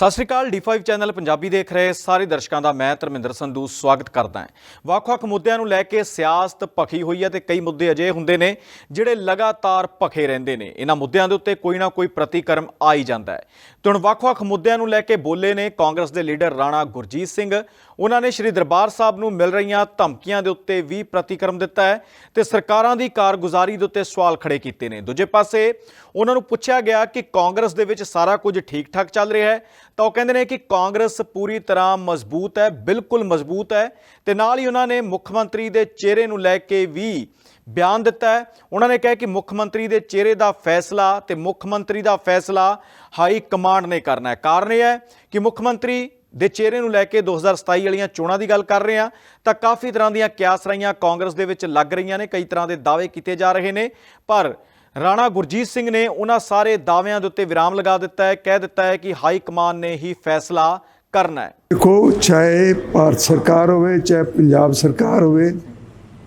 ਸਤਿ ਸ਼੍ਰੀ ਅਕਾਲ D5 channel Punjabi ਦੇਖ ਰਹੇ ਸਾਰੇ ਦਰਸ਼ਕਾਂ ਦਾ ਮੈਂ ਧਰਮਿੰਦਰ ਸੰਧੂ ਸਵਾਗਤ ਕਰਦਾ ਹਾਂ। ਵੱਖ-ਵੱਖ ਮੁੱਦਿਆਂ ਨੂੰ ਲੈ ਕੇ ਸਿਆਸਤ ਭਖੀ ਹੋਈ ਹੈ ਤੇ ਕਈ ਮੁੱਦੇ ਅਜੇ ਹੁੰਦੇ ਨੇ ਜਿਹੜੇ ਲਗਾਤਾਰ ਭਖੇ ਰਹਿੰਦੇ ਨੇ। ਇਹਨਾਂ ਮੁੱਦਿਆਂ ਦੇ ਉੱਤੇ ਕੋਈ ਨਾ ਕੋਈ ਪ੍ਰਤੀਕਰਮ ਆ ਹੀ ਜਾਂਦਾ ਹੈ। ਤੇ ਹੁਣ ਵੱਖ-ਵੱਖ ਮੁੱਦਿਆਂ ਨੂੰ ਲੈ ਕੇ ਬੋਲੇ ਨੇ ਕਾਂਗਰਸ ਦੇ ਲੀਡਰ ਰਾਣਾ ਗੁਰਜੀਤ ਸਿੰਘ ਉਹਨਾਂ ਨੇ ਸ਼੍ਰੀ ਦਰਬਾਰ ਸਾਹਿਬ ਨੂੰ ਮਿਲ ਰਹੀਆਂ ਧਮਕੀਆਂ ਦੇ ਉੱਤੇ ਵੀ ਪ੍ਰਤੀਕਰਮ ਦਿੱਤਾ ਹੈ ਤੇ ਸਰਕਾਰਾਂ ਦੀ ਕਾਰਗੁਜ਼ਾਰੀ ਦੇ ਉੱਤੇ ਸਵਾਲ ਖੜੇ ਕੀਤੇ ਨੇ। ਦੂਜੇ ਪਾਸੇ ਉਹਨਾਂ ਨੂੰ ਪੁੱਛਿਆ ਗਿਆ ਕਿ ਕਾਂਗਰਸ ਦੇ ਵਿੱਚ ਸਾਰਾ ਕੁਝ ਠੀਕ-ਠਾਕ ਚੱਲ ਰਿਹਾ ਹੈ। ਤਾਂ ਉਹ ਕਹਿੰਦੇ ਨੇ ਕਿ ਕਾਂਗਰਸ ਪੂਰੀ ਤਰ੍ਹਾਂ ਮਜ਼ਬੂਤ ਹੈ, ਬਿਲਕੁਲ ਮਜ਼ਬੂਤ ਹੈ ਤੇ ਨਾਲ ਹੀ ਉਹਨਾਂ ਨੇ ਮੁੱਖ ਮੰਤਰੀ ਦੇ ਚਿਹਰੇ ਨੂੰ ਲੈ ਕੇ ਵੀ ਬਿਆਨ ਦਿੱਤਾ ਹੈ। ਉਹਨਾਂ ਨੇ ਕਿਹਾ ਕਿ ਮੁੱਖ ਮੰਤਰੀ ਦੇ ਚਿਹਰੇ ਦਾ ਫੈਸਲਾ ਤੇ ਮੁੱਖ ਮੰਤਰੀ ਦਾ ਫੈਸਲਾ ਹਾਈ ਕਮਾਂਡ ਨੇ ਕਰਨਾ ਹੈ। ਕਾਰਨ ਇਹ ਹੈ ਕਿ ਮੁੱਖ ਮੰਤਰੀ ਦੇ ਚਿਹਰੇ ਨੂੰ ਲੈ ਕੇ 2027 ਵਾਲੀਆਂ ਚੋਣਾਂ ਦੀ ਗੱਲ ਕਰ ਰਹੇ ਹਾਂ, ਤਾਂ ਕਾਫੀ ਤਰ੍ਹਾਂ ਦੀਆਂ ਕਿਆਸਰਾਈਆਂ ਕਾਂਗਰਸ ਦੇ ਵਿੱਚ ਲੱਗ ਰਹੀਆਂ ਨੇ, ਕਈ ਤਰ੍ਹਾਂ ਦੇ ਦਾਅਵੇ ਕੀਤੇ ਜਾ ਰਹੇ ਨੇ। ਪਰ ਰਾਣਾ ਗੁਰਜੀਤ ਸਿੰਘ ਨੇ ਉਹਨਾਂ ਸਾਰੇ ਦਾਅਵਿਆਂ ਦੇ ਉੱਤੇ ਵਿਰਾਮ ਲਗਾ ਦਿੱਤਾ ਹੈ, ਕਹਿ ਦਿੱਤਾ ਹੈ ਕਿ ਹਾਈ ਕਮਾਨ ਨੇ ਹੀ ਫੈਸਲਾ ਕਰਨਾ ਹੈ। ਦੇਖੋ, ਚਾਹੇ ਭਾਰਤ ਸਰਕਾਰ ਹੋਵੇ, ਚਾਹੇ ਪੰਜਾਬ ਸਰਕਾਰ ਹੋਵੇ,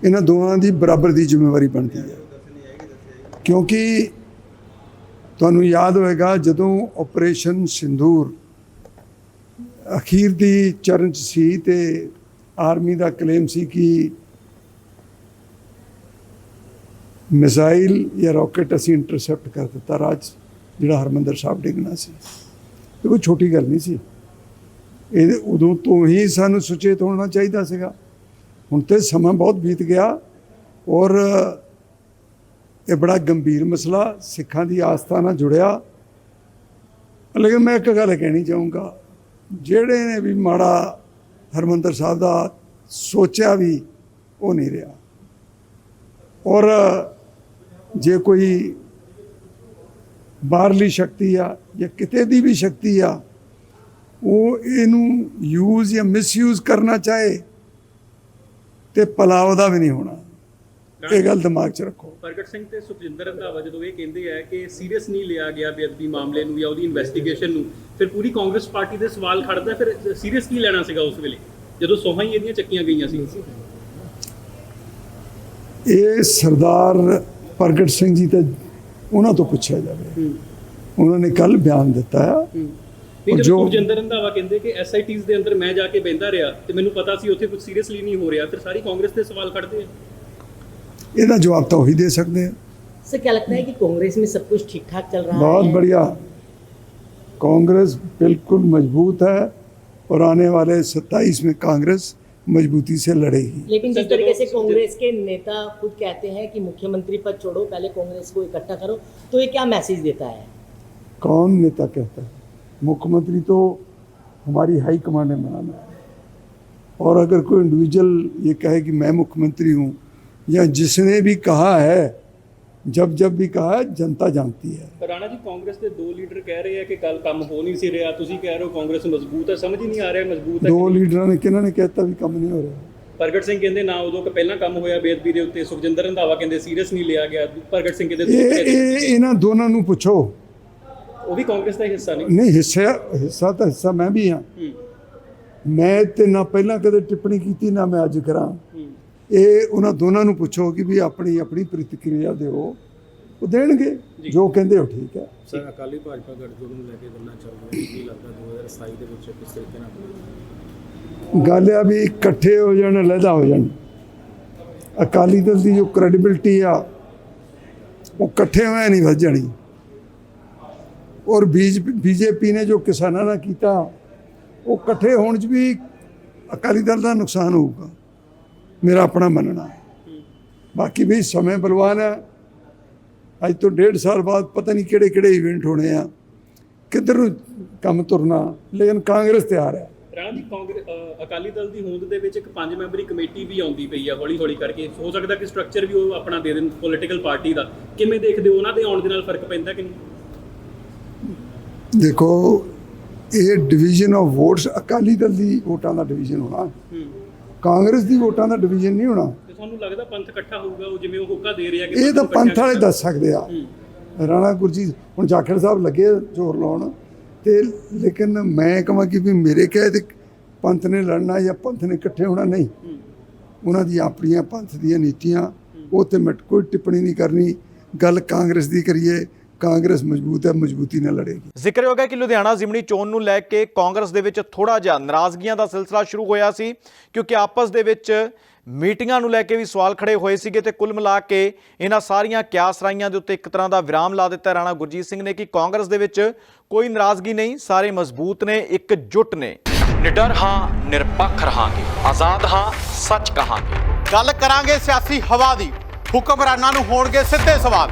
ਇਹਨਾਂ ਦੋਵਾਂ ਦੀ ਬਰਾਬਰ ਦੀ ਜ਼ਿੰਮੇਵਾਰੀ ਬਣਦੀ ਹੈ। ਕਿਉਂਕਿ ਤੁਹਾਨੂੰ ਯਾਦ ਹੋਵੇਗਾ ਜਦੋਂ ਆਪਰੇਸ਼ਨ ਸਿੰਦੂਰ ਅਖੀਰ ਦੀ ਚਰਨ ਚ ਸੀ ਤੇ ਆਰਮੀ ਦਾ ਕਲੇਮ ਸੀ ਕਿ ਮਿਜ਼ਾਈਲ ਜਾਂ ਰਾਕਟ ਅਸੀਂ ਇੰਟਰਸੈਪਟ ਕਰ ਦਿੱਤਾ, ਰਾਜ ਜਿਹੜਾ ਹਰਮੰਦਰ ਸਾਹਿਬ ਡਿੱਗਣਾ ਸੀ। ਇਹ ਕੋਈ ਛੋਟੀ ਗੱਲ ਨਹੀਂ ਸੀ। ਇਹ ਉਦੋਂ ਤੋਂ ਹੀ ਸਾਨੂੰ ਸੁਚੇਤ ਹੋਣਾ ਚਾਹੀਦਾ ਸੀਗਾ। ਹੁਣ ਤੇ ਸਮਾਂ ਬਹੁਤ ਬੀਤ ਗਿਆ ਔਰ ਇਹ ਬੜਾ ਗੰਭੀਰ ਮਸਲਾ ਸਿੱਖਾਂ ਦੀ ਆਸਥਾ ਨਾਲ ਜੁੜਿਆ। ਲੇਕਿਨ ਮੈਂ ਇੱਕ ਗੱਲ ਕਹਿਣੀ ਚਾਹੂੰਗਾ ਜਿਹੜੇ ਨੇ ਵੀ ਮਾੜਾ ਹਰਮੰਦਰ ਸਾਹਿਬ ਦਾ ਸੋਚਿਆ ਵੀ ਉਹ ਨਹੀਂ ਰਿਹਾ। ਔਰ ਜੇ ਕੋਈ ਬਾਹਰਲੀ ਸ਼ਕਤੀ ਆ ਜਾਂ ਕਿਤੇ ਦੀ ਵੀ ਸ਼ਕਤੀ ਆ, ਉਹ ਇਹਨੂੰ ਯੂਜ਼ ਜਾਂ ਮਿਸਯੂਜ਼ ਕਰਨਾ ਚਾਹੇ ਤੇ ਪਲਾਵ ਦਾ ਵੀ ਨਹੀਂ ਹੋਣਾ। ਇਹ ਗੱਲ ਦਿਮਾਗ 'ਚ ਰੱਖੋ। ਪ੍ਰਗਟ ਸਿੰਘ ਤੇ ਸੁਖਜਿੰਦਰ ਰੰਧਾਵਾ ਜਦੋਂ ਇਹ ਕਹਿੰਦੇ ਆ ਕਿ ਸੀਰੀਅਸ ਨਹੀਂ ਲਿਆ ਗਿਆ ਬੇਅਦਬੀ ਮਾਮਲੇ ਨੂੰ ਜਾਂ ਉਹਦੀ ਇਨਵੈਸਟੀਗੇਸ਼ਨ ਨੂੰ ਫਿਰ ਪੂਰੀ ਕਾਂਗਰਸ ਪਾਰਟੀ ਦੇ ਸਵਾਲ ਖੜਦਾ ਫਿਰ ਸੀਰੀਅਸ ਕੀ ਲੈਣਾ ਸੀਗਾ ਉਸ ਵੇਲੇ? ਜਦੋਂ ਸੋਹਾਂ ਹੀ ਇਹਦੀਆਂ ਚੱਕੀਆਂ ਗਈਆਂ ਸੀ। ਇਹ ਸਰਦਾਰ ਪ੍ਰਗਟ ਸਿੰਘ ਜੀ ਤੇ ਉਹਨਾਂ ਤੋਂ ਪੁੱਛਿਆ ਜਾਵੇ। ਉਹਨਾਂ ਨੇ ਕੱਲ ਬਿਆਨ ਦਿੱਤਾ ਹੈ। ਨਹੀਂ ਜੋ- ਸੁਖਜਿੰਦਰ ਰੰਧਾਵਾ ਕਹਿੰਦੇ ਕਿ ਐਸਆਈਟੀਜ਼ ਦੇ ਅੰਦਰ ਮੈਂ ਜਾ ਕੇ ਬੈੰਦਾ ਰਿਹਾ ਤੇ ਮੈਨੂੰ ਪਤਾ ਸੀ ਉੱਥੇ ਕੁਝ ਸੀਰੀਅਸਲੀ ਨਹੀਂ ਹੋ ਰਿਹਾ ਫਿਰ ਸਾਰੀ ਕਾਂਗਰਸ ਦੇ ਸਵਾਲ ਖੜਦੇ ਆ। ਇਹਦਾ ਜਵਾਬ ਤਾਂ ਉਹੀ ਦੇ ਸਕਦੇ ਆ सर क्या लगता है कि कांग्रेस में सब कुछ ठीक ठाक चल रहा बहुत है बढ़िया कांग्रेस बिल्कुल मजबूत है और आने वाले 27 में कांग्रेस मजबूती से लड़ेगी लेकिन जिस सर, तरीके से जब- कांग्रेस के नेता खुद कहते हैं कि मुख्यमंत्री पद छोड़ो पहले कांग्रेस को इकट्ठा करो तो ये क्या मैसेज देता है कौन नेता कहता है मुख्यमंत्री तो हमारी हाई कमांड ने बनाना है और अगर कोई इंडिविजुअल ये कहे कि मैं मुख्यमंत्री हूँ या जिसने भी कहा है जब जब भी कहा है जनता जानती है ਪਰ ਰਾਣਾ ਜੀ ਕਾਂਗਰਸ ਦੇ ਦੋ ਲੀਡਰ ਕਹਿ ਰਹੇ ਆ ਕਿ ਕੱਲ ਕੰਮ ਹੋ ਨਹੀਂ ਸੀ ਰਿਹਾ ਤੁਸੀਂ ਕਹਿ ਰਹੇ ਹੋ ਕਾਂਗਰਸ ਮਜ਼ਬੂਤ ਹੈ ਸਮਝ ਹੀ ਨਹੀਂ ਆ ਰਿਹਾ ਮਜ਼ਬੂਤ ਹੈ ਦੋ ਕਿ ਨਹੀਂ। ਲੀਡਰਾਂ ਨੇ ਕਿਹਨਾਂ ਨੇ ਕਹਿਤਾ ਵੀ ਕੰਮ ਨਹੀਂ ਹੋ ਰਿਹਾ ਪ੍ਰਗਟ ਸਿੰਘ ਕਹਿੰਦੇ ਨਾ ਉਦੋਂ ਕਿ ਪਹਿਲਾਂ ਕੰਮ ਹੋਇਆ ਬੇਅਦਬੀ ਦੇ ਉੱਤੇ ਸੁਖਜਿੰਦਰ ਰੰਧਾਵਾ ਕਹਿੰਦੇ ਸੀਰੀਅਸ ਨਹੀਂ ਲਿਆ ਗਿਆ ਪ੍ਰਗਟ ਸਿੰਘ ਕਹਿੰਦੇ ਇਹ ਦੂਸਰੇ ਇਹ ਇਹਨਾਂ ਦੋਨਾਂ ਨੂੰ ਪੁੱਛੋ ਉਹ ਵੀ ਕਾਂਗਰਸ ਦਾ ਹੀ ਹਿੱਸਾ ਨਹੀਂ ਨਹੀਂ ਹਿੱਸਾ ਹਿੱਸਾ ਤਾਂ ਹਿੱਸਾ ਮੈਂ ਵੀ ਹਾਂ ਹੂੰ ਮੈਂ ਤੇ ਨਾ ਪਹਿਲਾਂ ਕਦੇ ਟਿੱਪਣੀ ਕੀਤੀ ਨਾ ਮੈਂ ਅੱਜ ਕਰਾਂ ਹੂੰ ਇਹ ਉਹਨਾਂ ਦੋਨਾਂ ਨੂੰ ਪੁੱਛੋ ਕਿ ਵੀ ਆਪਣੀ ਆਪਣੀ ਪ੍ਰਤੀਕਿਰਿਆ ਦਿਓ ਉਹ ਦੇਣਗੇ ਜੋ। ਕਹਿੰਦੇ ਹੋ ਠੀਕ ਹੈ। ਸਰ ਅਕਾਲੀ ਭਾਜਪਾ ਗਠਜੋੜ ਨੂੰ ਲੈ ਕੇ ਗੱਲਾਂ ਚੱਲ ਰਹੀਆਂ ਕੀ ਲੱਗਦਾ 2027 ਦੇ ਵਿੱਚ ਕਿਸ ਤਰੀਕੇ ਨਾਲ? ਗੱਲ ਆ ਵੀ ਇਕੱਠੇ ਹੋ ਜਾਣ ਅਲੱਗਾ ਹੋ ਜਾਣ। ਅਕਾਲੀ ਦਲ ਦੀ ਜੋ ਕ੍ਰੈਡੀਬਿਲਟੀ ਆ ਉਹ ਇਕੱਠੇ ਹੋਏ ਨਹੀਂ ਵੱਧ ਜਾਣੀ। ਔਰ ਬੀਜੇਪੀ ਨੇ ਜੋ ਕਿਸਾਨਾਂ ਨਾਲ ਕੀਤਾ ਉਹ ਇਕੱਠੇ ਹੋਣ 'ਚ ਵੀ ਅਕਾਲੀ ਦਲ ਦਾ ਨੁਕਸਾਨ ਹੋਊਗਾ। ਮੇਰਾ ਆਪਣਾ ਮੰਨਣਾ ਹੈ। ਬਾਕੀ ਵੀ ਸਮੇਂ ਬਲਵਾਨ ਹੈ। ਅੱਜ ਤੋਂ ਡੇਢ ਸਾਲ ਬਾਅਦ ਪਤਾ ਨਹੀਂ ਕਿਹੜੇ ਕਿਹੜੇ ਇਵੈਂਟ ਹੋਣੇ ਆ। ਕਿੱਧਰ ਨੂੰ ਕੰਮ ਤੁਰਨਾ ਲੇਕਿਨ ਕਾਂਗਰਸ ਤਿਆਰ ਹੈ। ਰਾਣਾ ਜੀ ਕਾਂਗਰਸ ਅਕਾਲੀ ਦਲ ਦੀ ਹੋਂਦ ਦੇ ਵਿੱਚ ਇੱਕ ਪੰਜ ਮੈਂਬਰੀ ਕਮੇਟੀ ਵੀ ਆਉਂਦੀ ਪਈ ਆ ਹੌਲੀ ਹੌਲੀ ਕਰਕੇ। ਹੋ ਸਕਦਾ ਕਿ ਸਟਰਕਚਰ ਵੀ ਉਹ ਆਪਣਾ ਦੇ ਦੇਣ ਪੋਲੀਟੀਕਲ ਪਾਰਟੀ ਦਾ। ਕਿਵੇਂ ਦੇਖਦੇ ਹੋ? ਉਹਨਾਂ ਦੇ ਆਉਣ ਦੇ ਨਾਲ ਫ਼ਰਕ ਪੈਂਦਾ ਕਿ ਨਹੀਂ? ਦੇਖੋ ਇਹ division of votes Akali Dal ਦੀ ਵੋਟਾਂ ਦਾ ਡਿਵੀਜ਼ਨ ਹੋਣਾ। ਹੂੰ। ਕਾਂਗਰਸ ਦੀ ਵੋਟਾਂ ਦਾ ਡਿਵੀਜ਼ਨ ਨਹੀਂ ਹੋਣਾ। ਤੇ ਤੁਹਾਨੂੰ ਲੱਗਦਾ ਪੰਥ ਇਕੱਠਾ ਹੋਊਗਾ ਉਹ ਜਿਵੇਂ ਉਹ ਹੋਕਾ ਦੇ ਰਿਹਾ ਕਿ ਇਹ ਤਾਂ ਪੰਥ ਵਾਲੇ ਦੱਸ ਸਕਦੇ ਆ। ਰਾਣਾ ਗੁਰਜੀਤ ਹੁਣ ਜਾਖੜ ਸਾਹਿਬ ਲੱਗੇ ਜ਼ੋਰ ਲਾਉਣ। ਤੇ ਲੇਕਿਨ ਮੈਂ ਕਹਾਂ ਕਿ ਵੀ ਮੇਰੇ ਕਹੇ ਤੇ ਪੰਥ ਨੇ ਲੜਨਾ ਜਾਂ ਪੰਥ ਨੇ ਇਕੱਠੇ ਹੋਣਾ ਨਹੀਂ। ਉਹਨਾਂ ਦੀ ਆਪਣੀਆਂ ਪੰਥ ਦੀਆਂ ਨੀਤੀਆਂ ਉਹ ਤੇ ਮੈਂ ਕੋਈ ਟਿੱਪਣੀ ਨਹੀਂ ਕਰਨੀ। ਗੱਲ ਕਾਂਗਰਸ ਦੀ ਕਰੀਏ ਕਾਂਗਰਸ ਮਜ਼ਬੂਤ ਹੈ ਮਜ਼ਬੂਤੀ ਨਾਲ ਲੜੇਗੀ। ਜ਼ਿਕਰਯੋਗ ਹੈ ਕਿ ਲੁਧਿਆਣਾ ਜ਼ਿਮਨੀ ਚੋਣ ਨੂੰ ਲੈ ਕੇ ਕਾਂਗਰਸ ਦੇ ਵਿੱਚ ਥੋੜਾ ਜਿਹਾ ਨਾਰਾਜ਼ਗੀਆਂ ਦਾ ਸਿਲਸਿਲਾ ਸ਼ੁਰੂ ਹੋਇਆ ਸੀ ਕਿਉਂਕਿ ਆਪਸ ਦੇ ਵਿੱਚ ਮੀਟਿੰਗਾਂ ਨੂੰ ਲੈ ਕੇ ਵੀ ਸਵਾਲ ਖੜੇ ਹੋਏ ਸੀਗੇ ਤੇ ਕੁੱਲ ਮਿਲਾ ਕੇ ਇਹਨਾਂ ਸਾਰੀਆਂ ਕਿਆਸ ਰਾਈਆਂ ਦੇ ਉੱਤੇ ਇੱਕ ਤਰ੍ਹਾਂ ਦਾ ਵਿਰਾਮ ਲਾ ਦਿੱਤਾ ਰਾਣਾ ਗੁਰਜੀਤ ਸਿੰਘ ਨੇ ਕਿ ਕਾਂਗਰਸ ਦੇ ਵਿੱਚ ਕੋਈ ਨਾਰਾਜ਼ਗੀ ਨਹੀਂ ਸਾਰੇ ਮਜ਼ਬੂਤ ਨੇ ਇਕਜੁੱਟ ਨੇ। ਨਿਡਰ ਹਾਂ ਨਿਰਪੱਖ ਰਹਾਂਗੇ ਆਜ਼ਾਦ ਹਾਂ ਸੱਚ ਕਹਾਂਗੇ। ਗੱਲ ਕਰਾਂਗੇ ਸਿਆਸੀ ਹਵਾ ਦੀ ਹੁਕਮਰਾਨਾਂ ਨੂੰ ਹੋਣਗੇ ਸਿੱਧੇ ਸਵਾਲ।